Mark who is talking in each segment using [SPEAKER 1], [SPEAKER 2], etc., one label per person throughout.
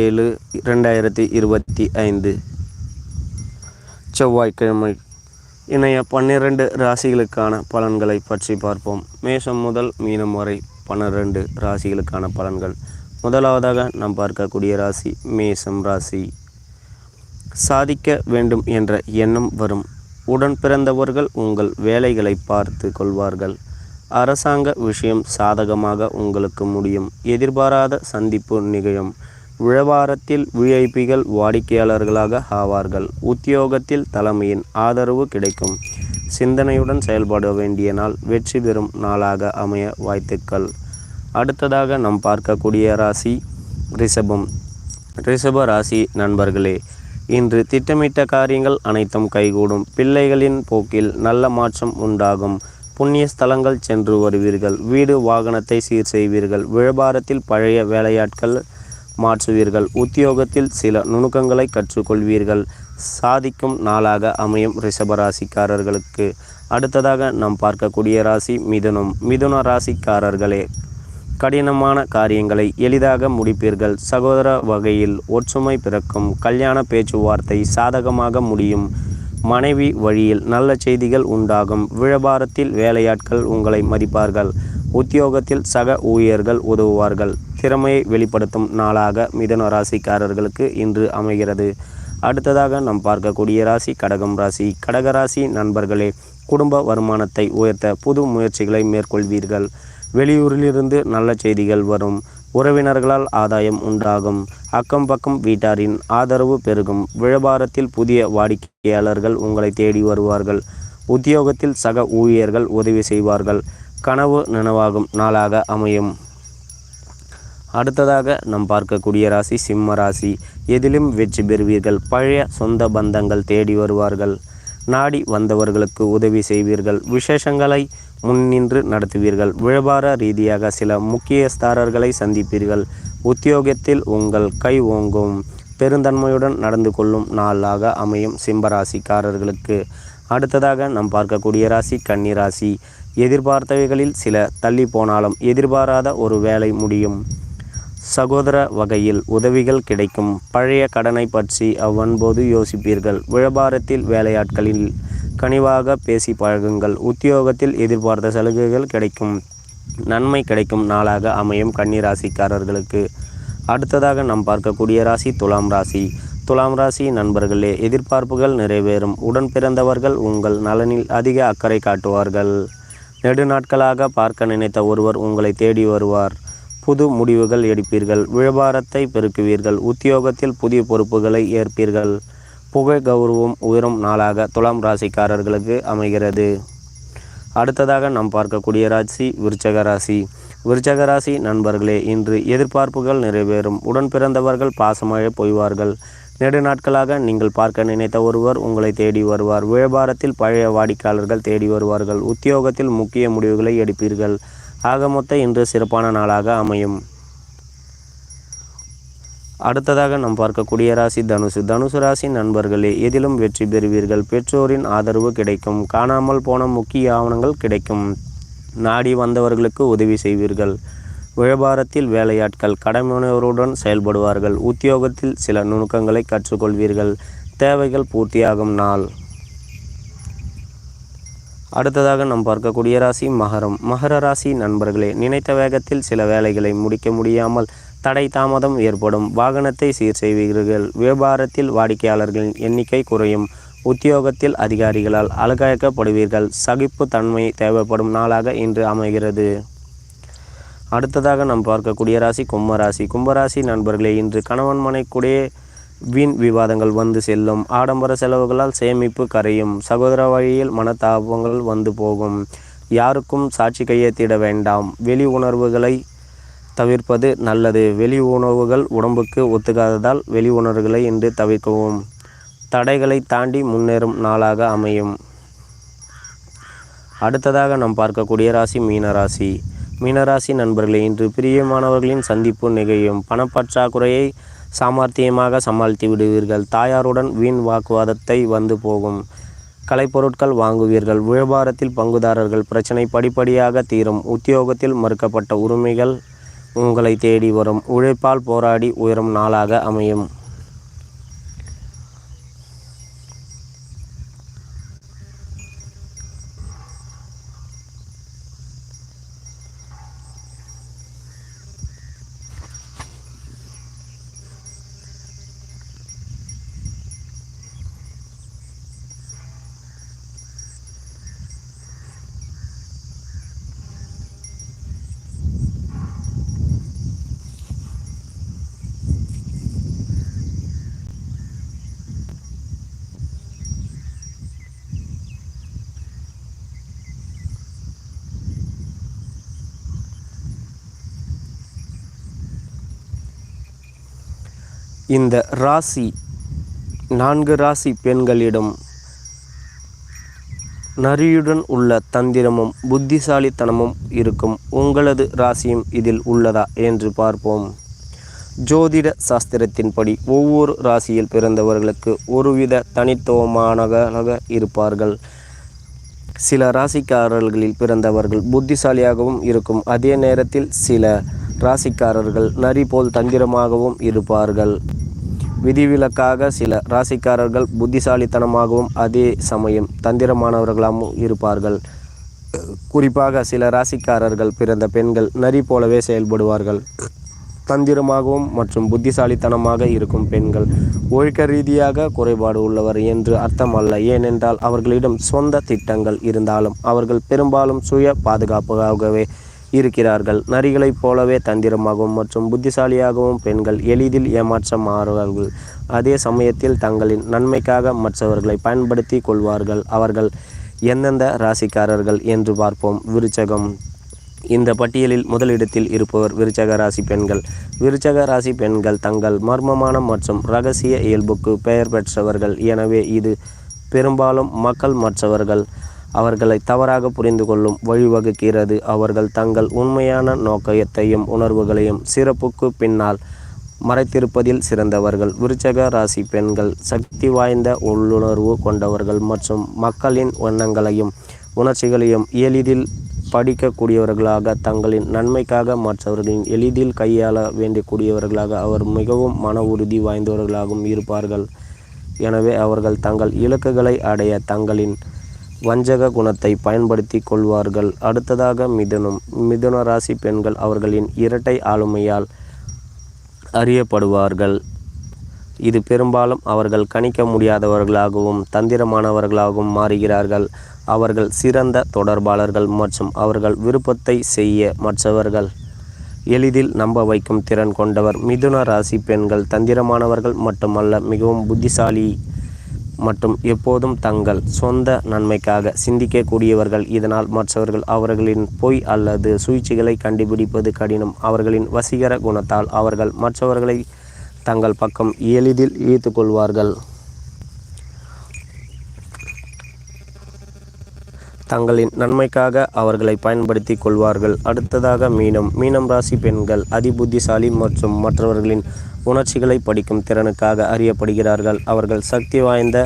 [SPEAKER 1] ஏழு ரெண்டாயிரத்தி இருபத்தி ஐந்து செவ்வாய்க்கிழமை இணைய பன்னிரண்டு ராசிகளுக்கான பலன்களை பற்றி பார்ப்போம் மேஷம் முதல் மீனம் வரை பன்னிரண்டு ராசிகளுக்கான பலன்கள் முதலாவதாக நாம் பார்க்கக்கூடிய ராசி மேஷம் ராசி சாதிக்க வேண்டும் என்ற எண்ணம் வரும் உடன் பிறந்தவர்கள் உங்கள் வேலைகளை பார்த்து கொள்வார்கள் அரசாங்க விஷயம் சாதகமாக உங்களுக்கு முடியும் எதிர்பாராத சந்திப்பு நிகழும் விழவாரத்தில் விஐபிகள் வாடிக்கையாளர்களாக ஆவார்கள் உத்தியோகத்தில் தலைமையின் ஆதரவு கிடைக்கும் சிந்தனையுடன் செயல்பட வேண்டிய நாள் வெற்றி பெறும் நாளாக அமைய வாழ்த்துக்கள் அடுத்ததாக நாம் பார்க்கக்கூடிய ராசி ரிஷபம் ரிஷப ராசி நண்பர்களே இன்று திட்டமிட்ட காரியங்கள் அனைத்தும் கைகூடும் பிள்ளைகளின் போக்கில் நல்ல மாற்றம் உண்டாகும் புண்ணிய ஸ்தலங்கள் சென்று வருவீர்கள் வீடு வாகனத்தை சீர் செய்வீர்கள் விழபாரத்தில் பழைய வேலையாட்கள் மாற்றுவீர்கள் உத்தியோகத்தில் சில நுணுக்கங்களை கற்றுக்கொள்வீர்கள் சாதிக்கும் நாளாக அமையும் ரிஷபராசிக்காரர்களுக்கு அடுத்ததாக நாம் பார்க்கக்கூடிய ராசி மிதுனம் மிதுன ராசிக்காரர்களே கடினமான காரியங்களை எளிதாக முடிப்பீர்கள் சகோதர வகையில் ஒற்றுமை பிறக்கும் கல்யாண பேச்சுவார்த்தை சாதகமாக முடியும் மனைவி வழியில் நல்ல செய்திகள் உண்டாகும் விழபாரத்தில் வேலையாட்கள் உங்களை மதிப்பார்கள் உத்தியோகத்தில் சக ஊழியர்கள் உதவுவார்கள் திறமையை வெளிப்படுத்தும் நாளாக மிதன ராசிக்காரர்களுக்கு இன்று அமைகிறது அடுத்ததாக நாம் பார்க்கக்கூடிய ராசி கடகம் ராசி கடக ராசி நண்பர்களே குடும்ப வருமானத்தை உயர்த்த புது முயற்சிகளை மேற்கொள்வீர்கள் வெளியூரிலிருந்து நல்ல செய்திகள் வரும் உறவினர்களால் ஆதாயம் உண்டாகும் அக்கம் பக்கம் வீட்டாரின் ஆதரவு பெருகும் விழபாரத்தில் புதிய வாடிக்கையாளர்கள் உங்களை தேடி வருவார்கள் உத்தியோகத்தில் சக ஊழியர்கள் உதவி செய்வார்கள் கனவு நனவாகும் நாளாக அமையும் அடுத்ததாக நாம் பார்க்கக்கூடிய ராசி சிம்ம ராசி எதிலும் வெற்றி பெறுவீர்கள் பழைய சொந்த பந்தங்கள் தேடி வருவார்கள் நாடி வந்தவர்களுக்கு உதவி செய்வீர்கள் விசேஷங்களை முன்னின்று நடத்துவீர்கள் விழபார ரீதியாக சில முக்கியஸ்தாரர்களை சந்திப்பீர்கள் உத்தியோகத்தில் உங்கள் கை ஓங்கும் பெருந்தன்மையுடன் நடந்து கொள்ளும் நாளாக அமையும் சிம்மராசிக்காரர்களுக்கு அடுத்ததாக நாம் பார்க்கக்கூடிய ராசி கன்னிராசி எதிர்பார்த்தவைகளில் சில தள்ளி போனாலும் எதிர்பாராத ஒரு வேலை முடியும் சகோதர வகையில் உதவிகள் கிடைக்கும் பழைய கடனை பற்றி அவ்வன்போது யோசிப்பீர்கள் வியாபாரத்தில் வேலையாட்களில் கனிவாக பேசி பழகுங்கள் உத்தியோகத்தில் எதிர்பார்த்த சலுகைகள் கிடைக்கும் நன்மை கிடைக்கும் நாளாக அமையும் கன்னிராசிக்காரர்களுக்கு அடுத்ததாக நாம் பார்க்கக்கூடிய ராசி துலாம் ராசி துலாம் ராசி நண்பர்களே எதிர்பார்ப்புகள் நிறைவேறும் உடன் பிறந்தவர்கள் உங்கள் நலனில் அதிக அக்கறை காட்டுவார்கள் நெடுநாட்களாக பார்க்க நினைத்த ஒருவர் உங்களை தேடி வருவார் புது முடிவுகள் எடுப்பீர்கள் வியாபாரத்தை பெருக்குவீர்கள் உத்தியோகத்தில் புதிய பொறுப்புகளை ஏற்பீர்கள் புகை கௌரவம் உயரும் நாளாக துலாம் ராசிக்காரர்களுக்கு அமைகிறது அடுத்ததாக நாம் பார்க்கக்கூடிய ராசி விருச்சக ராசி விருச்சக ராசி நண்பர்களே இன்று எதிர்பார்ப்புகள் நிறைவேறும் உடன் பிறந்தவர்கள் பாசமாக பொய்வார்கள் நெடு நாட்களாக நீங்கள் பார்க்க நினைத்த ஒருவர் உங்களை தேடி வருவார் வியாபாரத்தில் பழைய வாடிக்கையாளர்கள் தேடி வருவார்கள் உத்தியோகத்தில் முக்கிய முடிவுகளை எடுப்பீர்கள் ஆக மொத்த இன்று சிறப்பான நாளாக அமையும் அடுத்ததாக நாம் பார்க்கக்கூடிய ராசி தனுசு தனுசு ராசி நண்பர்களே எதிலும் வெற்றி பெறுவீர்கள் பெற்றோரின் ஆதரவு கிடைக்கும் காணாமல் போன முக்கிய ஆவணங்கள் கிடைக்கும் நாடி வந்தவர்களுக்கு உதவி செய்வீர்கள் வியாபாரத்தில் வேலையாட்கள் கடமையானவருடன் செயல்படுவார்கள் உத்தியோகத்தில் சில நுணுக்கங்களை கற்றுக்கொள்வீர்கள் தேவைகள் பூர்த்தியாகும் நாள் அடுத்ததாக நம் பார்க்கக்கூடிய ராசி மகரம் மகர ராசி நண்பர்களே நினைத்த வேகத்தில் சில வேலைகளை முடிக்க முடியாமல் தடை தாமதம் ஏற்படும் வாகனத்தை சீர் செய்வீர்கள் வியாபாரத்தில் வாடிக்கையாளர்களின் எண்ணிக்கை குறையும் உத்தியோகத்தில் அதிகாரிகளால் அழகாய்க்கப்படுவீர்கள் சகிப்பு தன்மை தேவைப்படும் நாளாக இன்று அமைகிறது அடுத்ததாக நாம் பார்க்கக்கூடிய ராசி கும்பராசி கும்பராசி நண்பர்களே இன்று கணவன் மனைக்குடைய வீண் விவாதங்கள் வந்து செல்லும் ஆடம்பர செலவுகளால் சேமிப்பு கரையும் சகோதர வழியில் மனத்தாபங்கள் வந்து போகும் யாருக்கும் சாட்சி கையெத்திட வேண்டாம் வெளி உணர்வுகளை தவிர்ப்பது நல்லது வெளி உணர்வுகள் உடம்புக்கு ஒத்துக்காததால் வெளி உணர்வுகளை இன்று தவிர்க்கவும் தடைகளை தாண்டி முன்னேறும் நாளாக அமையும் அடுத்ததாக நாம் பார்க்கக்கூடிய ராசி மீனராசி மீனராசி நண்பர்களே இன்று பிரியமானவர்களின் சந்திப்பு நிகழும் பணப்பற்றாக்குறையை சாமர்த்தியமாக சமாளித்து விடுவீர்கள் தாயாருடன் வீண் வாக்குவாதத்தை வந்து போகும் கலைப்பொருட்கள் வாங்குவீர்கள் வியாபாரத்தில் பங்குதாரர்கள் பிரச்சனை படிப்படியாக தீரும் உத்தியோகத்தில் மறுக்கப்பட்ட உரிமைகள் உங்களை தேடி வரும் உழைப்பால் போராடி உயரும் நாளாக அமையும் இந்த ராசி நான்கு ராசி பெண்களிடம் நரியுடன் உள்ள தந்திரமும் புத்திசாலித்தனமும் இருக்கும் உங்களது ராசியும் இதில் உள்ளதா என்று பார்ப்போம் ஜோதிட சாஸ்திரத்தின்படி ஒவ்வொரு ராசியில் பிறந்தவர்களுக்கு ஒருவித தனித்துவமானவர்களாக இருப்பார்கள் சில ராசிக்காரர்களில் பிறந்தவர்கள் புத்திசாலியாகவும் இருக்கும் அதே நேரத்தில் சில ராசிக்காரர்கள் நரி போல் தந்திரமாகவும் இருப்பார்கள் விதிவிலக்காக சில ராசிக்காரர்கள் புத்திசாலித்தனமாகவும் அதே சமயம் தந்திரமானவர்களாகவும் இருப்பார்கள் குறிப்பாக சில ராசிக்காரர்கள் பிறந்த பெண்கள் நரி போலவே செயல்படுவார்கள் தந்திரமாகவும் மற்றும் புத்திசாலித்தனமாக இருக்கும் பெண்கள் ஒழுக்க ரீதியாக குறைபாடு உள்ளவர் என்று அர்த்தம் அல்ல ஏனென்றால் அவர்களிடம் சொந்த திட்டங்கள் இருந்தாலும் அவர்கள் பெரும்பாலும் சுய பாதுகாப்பாகவே இருக்கிறார்கள் நரிகளைப் போலவே தந்திரமாகவும் மற்றும் புத்திசாலியாகவும் பெண்கள் எளிதில் ஏமாற்றம் ஆறுவார்கள் அதே சமயத்தில் தங்களின் நன்மைக்காக மற்றவர்களை பயன்படுத்தி கொள்வார்கள் அவர்கள் எந்தெந்த ராசிக்காரர்கள் என்று பார்ப்போம் விருச்சகம் இந்த பட்டியலில் முதலிடத்தில் இருப்பவர் விருச்சக ராசி பெண்கள் விருச்சக ராசி பெண்கள் தங்கள் மர்மமான மற்றும் ரகசிய இயல்புக்கு பெயர் பெற்றவர்கள் எனவே இது பெரும்பாலும் மக்கள் மற்றவர்கள் அவர்களை தவறாக புரிந்து கொள்ளும் வழிவகுக்கிறது அவர்கள் தங்கள் உண்மையான நோக்கத்தையும் உணர்வுகளையும் சிறப்புக்கு பின்னால் மறைத்திருப்பதில் சிறந்தவர்கள் விருச்சக ராசி பெண்கள் சக்தி வாய்ந்த உள்ளுணர்வு கொண்டவர்கள் மற்றும் மக்களின் எண்ணங்களையும் உணர்ச்சிகளையும் எளிதில் படிக்கக்கூடியவர்களாக தங்களின் நன்மைக்காக மற்றவர்களையும் எளிதில் கையாள வேண்டக்கூடியவர்களாக அவர் மிகவும் மன உறுதி வாய்ந்தவர்களாகவும் இருப்பார்கள் எனவே அவர்கள் தங்கள் இலக்குகளை அடைய தங்களின் வஞ்சக குணத்தை பயன்படுத்தி கொள்வார்கள் அடுத்ததாக மிதுனம் மிதுன ராசி பெண்கள் அவர்களின் இரட்டை ஆளுமையால் அறியப்படுவார்கள் இது பெரும்பாலும் அவர்கள் கணிக்க முடியாதவர்களாகவும் தந்திரமானவர்களாகவும் மாறுகிறார்கள் அவர்கள் சிறந்த தொடர்பாளர்கள் மற்றும் அவர்கள் விருப்பத்தை செய்ய மற்றவர்கள் எளிதில் நம்ப வைக்கும் திறன் கொண்டவர் மிதுன ராசி பெண்கள் தந்திரமானவர்கள் மட்டுமல்ல மிகவும் புத்திசாலி மற்றும் எப்போதும் தங்கள் சொந்த நன்மைக்காக சிந்திக்கக்கூடியவர்கள் இதனால் மற்றவர்கள் அவர்களின் பொய் அல்லது சூழ்ச்சிகளை கண்டுபிடிப்பது கடினம் அவர்களின் வசீகர குணத்தால் அவர்கள் மற்றவர்களை தங்கள் பக்கம் எளிதில் ஈர்த்து கொள்வார்கள் தங்களின் நன்மைக்காக அவர்களை பயன்படுத்தி கொள்வார்கள் அடுத்ததாக மீனம் மீனம் ராசி பெண்கள் அதிபுத்திசாலி மற்றும் மற்றவர்களின் உணர்ச்சிகளை படிக்கும் திறனுக்காக அறியப்படுகிறார்கள் அவர்கள் சக்தி வாய்ந்த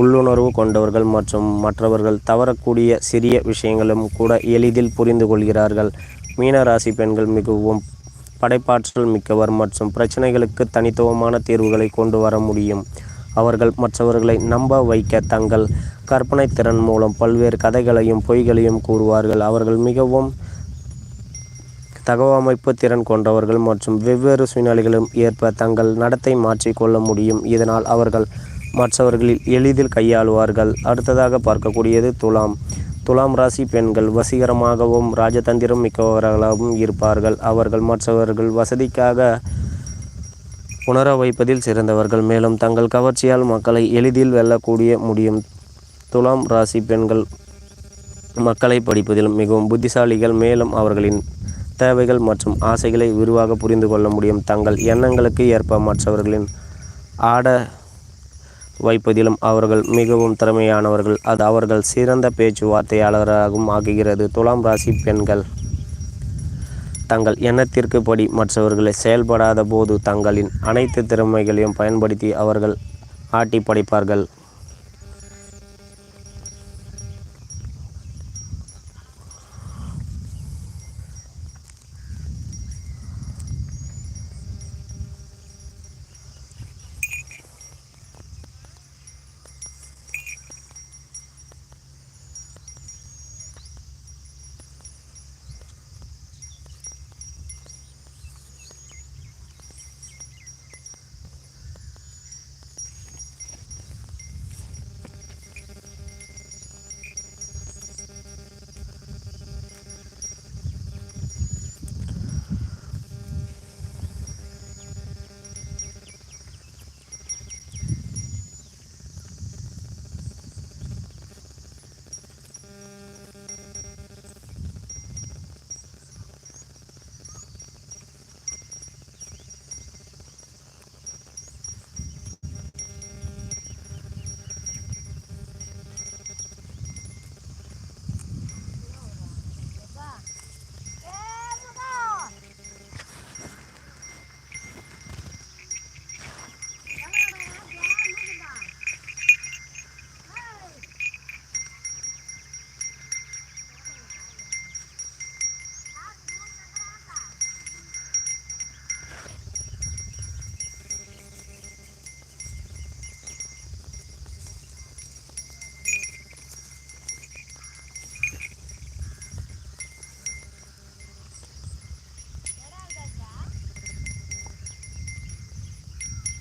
[SPEAKER 1] உள்ளுணர்வு கொண்டவர்கள் மற்றும் மற்றவர்கள் தவறக்கூடிய சிறிய விஷயங்களும் கூட எளிதில் புரிந்து கொள்கிறார்கள் மீனராசி பெண்கள் மிகவும் படைப்பாற்றல் மிக்கவர் மற்றும் பிரச்சனைகளுக்கு தனித்துவமான தீர்வுகளை கொண்டு வர முடியும் அவர்கள் மற்றவர்களை நம்ப வைக்க தங்கள் கற்பனை திறன் மூலம் பல்வேறு கதைகளையும் பொய்களையும் கூறுவார்கள் அவர்கள் மிகவும் தகவமைப்பு திறன் கொண்டவர்கள் மற்றும் வெவ்வேறு சூழ்நிலைகளும் ஏற்ப தங்கள் நடத்தை மாற்றிக்கொள்ள முடியும் இதனால் அவர்கள் மற்றவர்களில் எளிதில் கையாளுவார்கள் அடுத்ததாக பார்க்கக்கூடியது துலாம் துலாம் ராசி பெண்கள் வசீகரமாகவும் ராஜதந்திரம் மிக்கவர்களாகவும் இருப்பார்கள் அவர்கள் மற்றவர்கள் வசதிக்காக உணர வைப்பதில் சிறந்தவர்கள் மேலும் தங்கள் கவர்ச்சியால் மக்களை எளிதில் வெல்லக்கூடிய முடியும் துலாம் ராசி பெண்கள் மக்களை படிப்பதில் மிகவும் புத்திசாலிகள் மேலும் அவர்களின் தேவைகள் மற்றும் ஆசைகளை விரிவாக புரிந்து கொள்ள முடியும் தங்கள் எண்ணங்களுக்கு ஏற்ப மற்றவர்களின் ஆட வைப்பதிலும் அவர்கள் மிகவும் திறமையானவர்கள் அது அவர்கள் சிறந்த பேச்சுவார்த்தையாளராகவும் ஆகுகிறது துலாம் ராசி பெண்கள் தங்கள் எண்ணத்திற்கு படி மற்றவர்களை செயல்படாத போது தங்களின் அனைத்து திறமைகளையும் பயன்படுத்தி அவர்கள் ஆட்டி படைப்பார்கள்